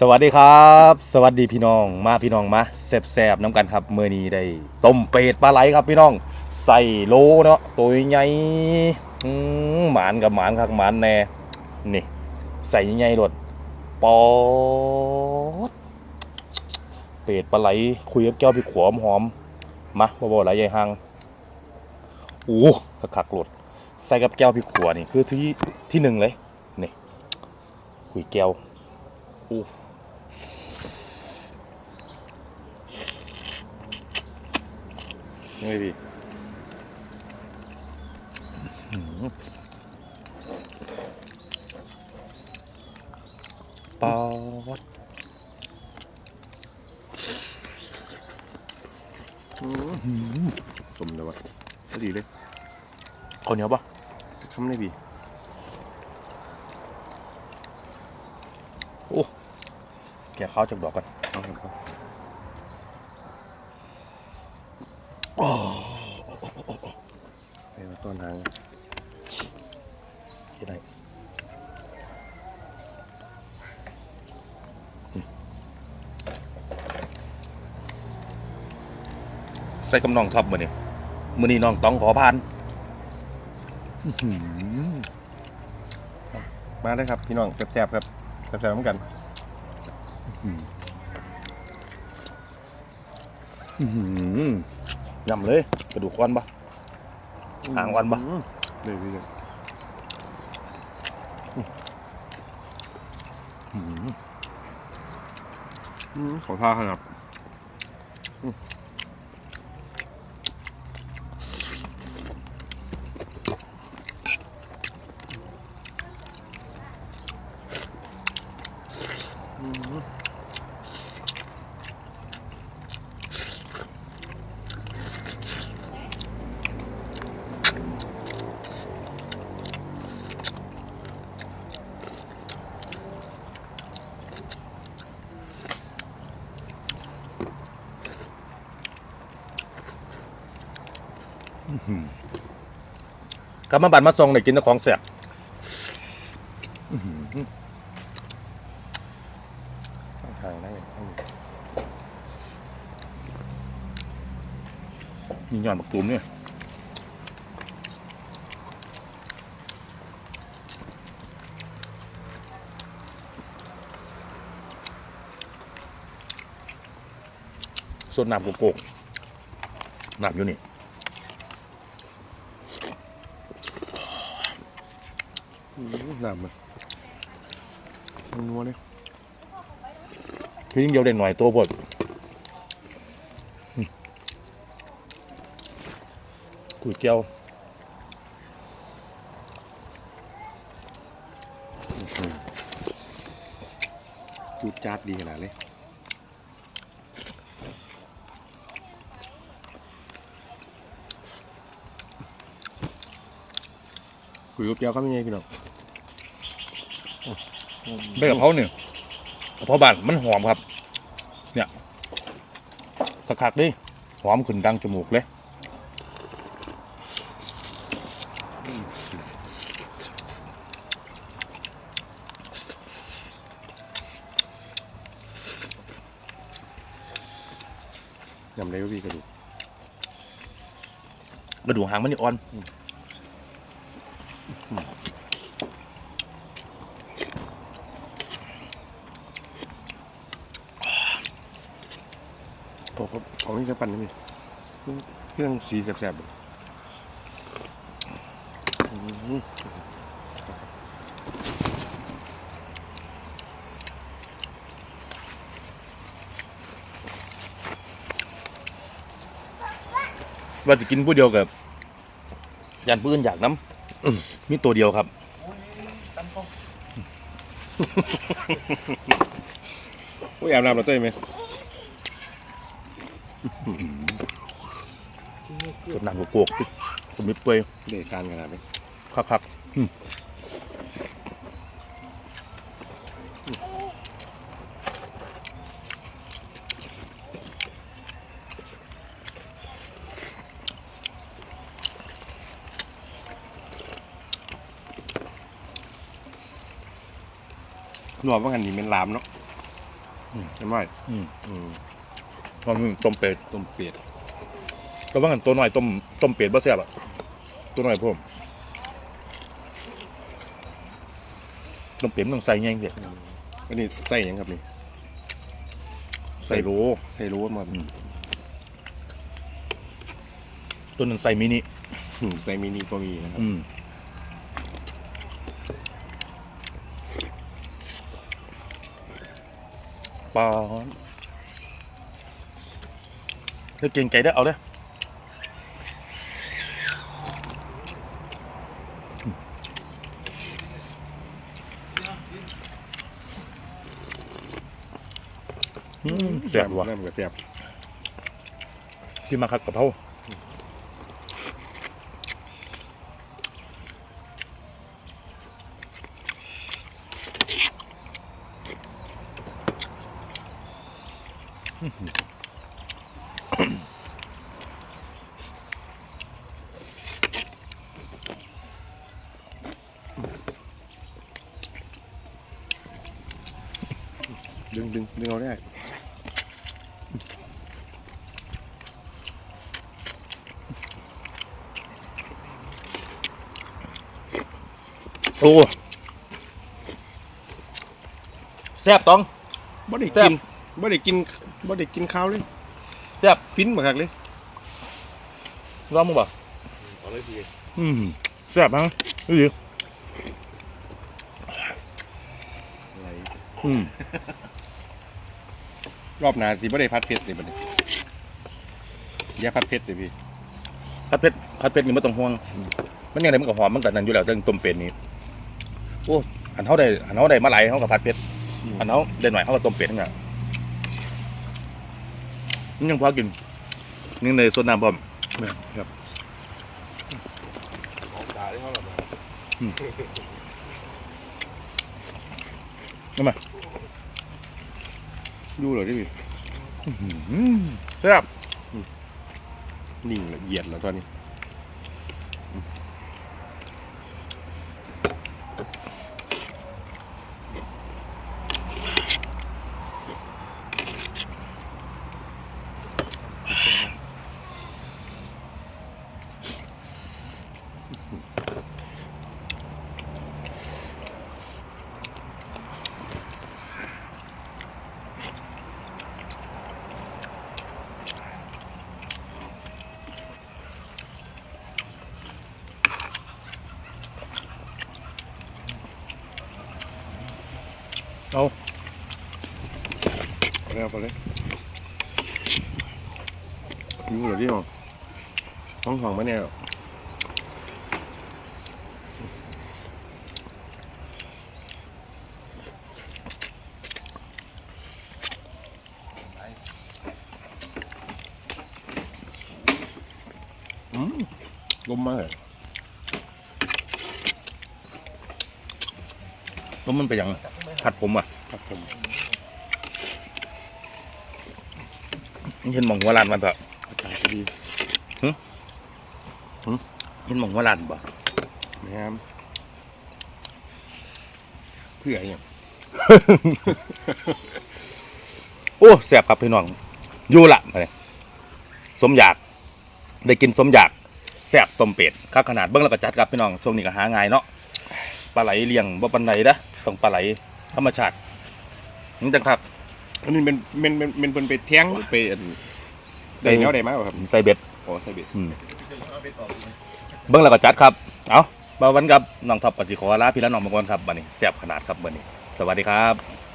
สวัสดีครับ สวัสดีพี่น้องมาพี่น้องมาแซ่บๆน้ำกันครับเมื่อนี้ได้ต้มเป็ดปลาไหลครับพี่น้อง ใส่โลเนาะตัวใหญ่หมานกับหมานครับหมานแน่นี่ ใส่ใหญ่ๆโดดปอดเป็ดปลาไหลคุยกับแก้วพี่ขวมหอมมาบ่บ่ไหลใหญ่หังโอ้คักๆโหลดใส่กับแก้วพี่ขวนี่คือที่ที่หนึ่งเลยนี่คุยแก้วโอ้ นี่พี่ปอดสมเลยวะก็ดีเลยข้าวเหนียวปะคำได้พี่โอ้ แกะข้าวจากดอกกันเอาครับครับโอ้ไปมาต้นทางที่ไหนอืมใส่กำนองท็อปมือนี่มือนี่น้องต้องขอพานอื้อหือมาได้ครับ พี่น้องแซ่บๆครับแซ่บๆเหมือนกันอื้อหือ ยำเลย กระดูกอ่อนปะหางวันปะนี่พี่เนี่ยอืมขอท่าครับอืม กลับมาบันมาทรงได้กินแต่ของแสบทางได้นี่ยอนบักตูมเนี่ยส่วนน้ำโกโก้น้ำอยู่นี่ อืมน้ำมันมันนัวเลยคือยิ่งเดียวเด่นหน่อยตัวพดกุยเกียวจูดจาดดีขนาดเลยคุยกับเจ้าเขาเป็นไงพี่น้อง ใบกะเพราเนี่ยกะเพราบ้านมันหอมครับ เนี่ยคักๆดิหอมขึ้นดังจมูกเลยยำเลยว่าพี่กระดูกกระดูกหางมันนี่อ่อน โอ้โหของนี่จะปั่นได้ไหมเครื่องสีแสบๆเลยอืมว่าจะกินผู้เดียวกับยันปืนอยากน้ำมีตัวเดียวครับโอ้ยอาบน้ำเราเต้ยไหม สดน้ำโกกๆสมิดเปื่อยเด็กการขนาดนี้คักๆอืมรวมว่างันนี่เป็นลามเนาะเห็นไหมอืมอืมว่ามึงต้มเป็ดต้มเป็ด ก็ว่ากันตัวหน่อยต้มต้มเป็ดบ่แซ่บอะตัวหน่อยพ่อมต้มเป็ดมันต้องใส่ไงเด็กอันนี้ใส่หยังครับนี่ใส่โลใส่รู้มาตัวหนึงใส่มินิอืมใส่มินิก็มีนะครับอืมปอนเธอเก่งใจได้อเอาเลย อืมแซ่บว่ะน้ำกับแซ่บพี่มาคัดกะเพรา ดึงดึงดึงเอาได้โอ้แซ่บต้อง บ่ได้แซ่กิบ นบ่ได้กินบ่ได้กินข้าวเลยแซ่บฟินบักคักเลยร้องมึงบ่เอาเลยพี่อืมแซ่บมั้งนี่ดิอะไรอืม รอบหน้าสิบ่ได้พัดเผ็ดเลยบัดนี้อย่าพัดเผ็ดเลยพี่ผัดเผ็ดผัดเผ็ดนี่ไม่ต้องห่วง มันยังไงมันก็หอมมันก็นั่นอยู่แล้วจังต้มเป็ดนี่โอ้หันเขาได้หันเขาได้มาไหลายเขากับผัดเผ็ดหันเขาได้หน่อยเขาก็ต้มเป็ดทั้งนั้นมันยังพอกินนี่ในส่วนน้ำพร้อมแม่นครับ ดูเลยที่พี่อืมแซ่บนิ่งละเอียดแล้วตอนนี้ เอาเลยเอาไปเลยดูเหลยที่ห้องห้องห้องมาเนี่ยอืมลมมากเลยแล้วมันไปยังผัดผมอะครับผม เห็นหมองหัวลานมันเถอะอากาศก็ดีเห็นหมองหัวลานบ่นะครับเพื่ออย่าง โอ้แซ่บครับพี่น้องอยู่ละมาเลยสมอยาก ได้กินสมอยากแซ่บต้มเป็ดครับขนาดเบิ้งแล้วก็จัดครับพี่น้องช่วงนี้ก็หาง่ายเนาะปลาไหลเลี้ยงบ่ปันไหนนะต้องปลาไหลธรรมชาตินี่จังครับ อันนี้เป็นเป็นเป็นเป็นเป็นไปแท้งหรือไปอันใส่เนื้อได้ไหมครับใส่เบ็ดโอ้ใส่เบ็ดอืมเบิ้งแล้วก็จัดครับ เอาบาวันกับน้องท็อปปฏิขอลาพี่และน้องมังกรครับบัดนี้แซ่บขนาดครับบัดนี้ สวัสดีครับ